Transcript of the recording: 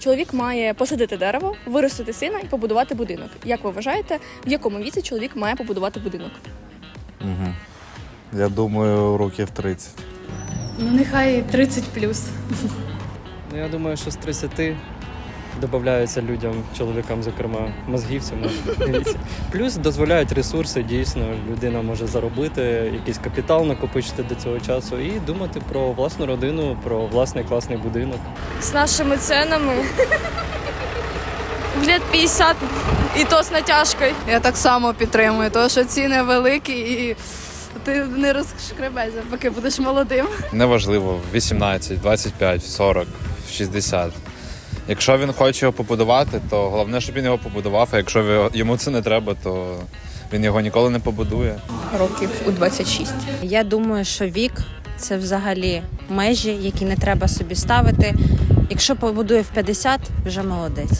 Чоловік має посадити дерево, виростити сина і побудувати будинок. Як ви вважаєте, в якому віці чоловік має побудувати будинок? Угу. Я думаю, років 30. Ну, нехай 30 плюс. Ну, я думаю, що з 30 додаються людям, чоловікам, зокрема, мозгів цьому дивіться. Плюс дозволяють ресурси, дійсно, людина може заробити, якийсь капітал накопичити до цього часу і думати про власну родину, про власний класний будинок. З нашими ценами в лет 50 і то з натяжкою. Я так само підтримую, тому що ціни великі і ти не розшкребешся, поки будеш молодим. Неважливо, в 18, 25, 40, 60. Якщо він хоче його побудувати, то головне, щоб він його побудував. А якщо йому це не треба, то він його ніколи не побудує. Років у 26. Я думаю, що вік це взагалі межі, які не треба собі ставити. Якщо побудує в 50, вже молодець.